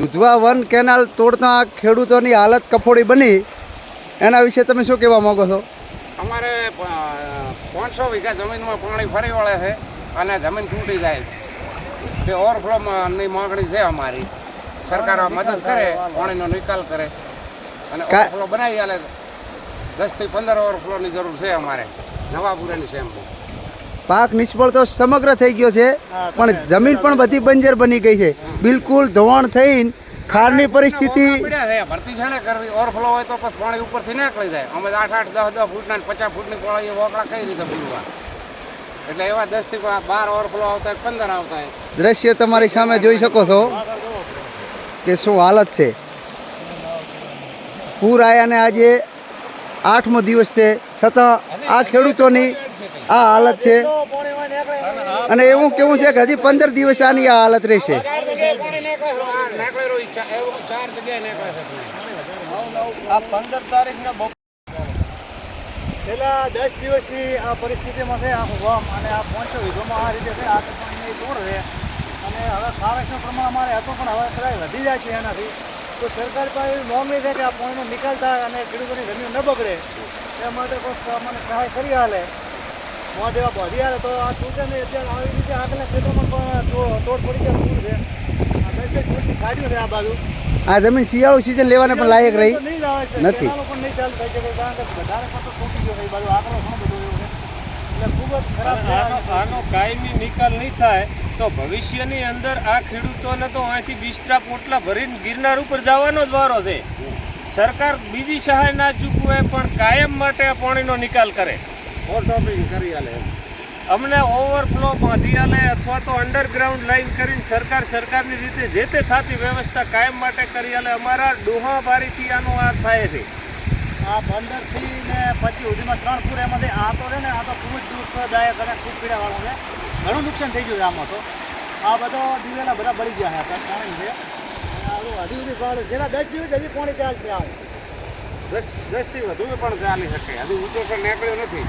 દુધવા one canal તોડતા ખેડૂતોની હાલત કફોડી બની. એના વિશે તમે શું કહેવા માંગો છો? અમારે પાંચસો વીઘા જમીનમાં પાણી ફરી વળે છે અને જમીન તૂટી જાય તે ઓવરફ્લોની માગણી છે અમારી. સરકાર મદદ કરે પાણીનો નિકાલ કરે અને ઓવરફ્લો બનાવી આલે. દસથી પંદર ઓવરફ્લોની જરૂર છે અમારે. નવાપુરાની સેમ્પુ પાક નિષ્ફળ તો સમગ્ર થઈ ગયો છે. પણ જમીન પણ બધી બંજર બની ગઈ છે. બિલકુલ ધોવાણ થઈને ખારની પરિસ્થિતિ ભરતી છે ને કરવી ઓવરફ્લો હોય તો પછી પાણી ઉપરથી નીકળી જાય. અમે આઠ આઠ દસ દસ ફૂટના પચાસ ફૂટની પાણી વોકડા કઈ રીતે પીવા એટલે એવા દસથી બાર ઓવરફ્લો આવતા પંદર આવતા દ્રશ્ય તમારી સામે જોઈ શકો છો કે શું હાલત છે. પૂર આયાને આજે આઠમો દિવસ છે. છતાં આ ખેડૂતોની આ હાલત છે. અને એવું કેવું છે કે હજી પંદર દિવસ આની આ હાલત રહેશે. છેલ્લા દસ દિવસથી આ પરિસ્થિતિમાં છે આખું ગામ અને આ પાંચસો વીઘોમાં આ રીતે છે આ તો પાણીની તોડ છે. અને હવે ખારેકનું પ્રમાણ અમારે હતું પણ હવે કદાચ વધી જાય છે એનાથી. તો સરકાર પાસે એવી માંગણી છે કે આ પાણીનો નિકાલ થાય અને ખેડૂતોની જમીન ન બગડે. એ માટે કોઈ અમને સહાય કરી હાલે. મોં જેવા બધી તો આ ને અત્યારે આવી રીતે આગળના ખેતરોમાં પણ તોડ પડી જાય પૂર છે. ખાડીઓ છે આ બાજુ. આ જમીન શિયાળુ સિઝન લેવાને પણ લાયક રહી. નહીં આવે નથી. પણ નહીં ચાલુ થઈ શકે કારણ કે વધારે પડતો તૂટી ગયો એ બાજુ આંકડો ઘણો બધો એવો એટલે ખૂબ જ ખરાબ છે. આનો કાયમી નિકાલ નહીં થાય તો ભવિષ્યની અંદર આ ખેડૂતોને તો અહીંથી બિસ્તરા પોટલા ભરીને ગિરનાર ઉપર જવાનો જ વારો છે. સરકાર બીજી સહાય ના ચૂકવે પણ કાયમ માટે આ પાણીનો નિકાલ કરે. ઓવરટોપિંગ કરી આલે. અમને ઓવરફ્લો બાંધી આલે અથવા તો અંડરગ્રાઉન્ડ લાઈન કરીને સરકાર સરકારની રીતે જે તે થતી વ્યવસ્થા કાયમ માટે કરી આલે. અમારા ડોહાબારીથી આનો આ થાય છે. આ પંદરથી ને પછી સુધીમાં ત્રણ પૂર એમાંથી આ તો રહે ને આ તો ખૂબ જ દુઃખદાયક અને ખૂબ પીડાવાળું છે. ઘણું નુકસાન થઈ ગયું છે આમાં તો. આ બધો દિવેલા બધા બળી ગયા હતા કારણ છે. હજી સુધી છેલ્લા દસ દિવસ હજી પાણી ચાલશે આ દસ દસથી વધુ પણ ચાલી શકે. હજુ ઊંચો તો નીકળ્યો નથી.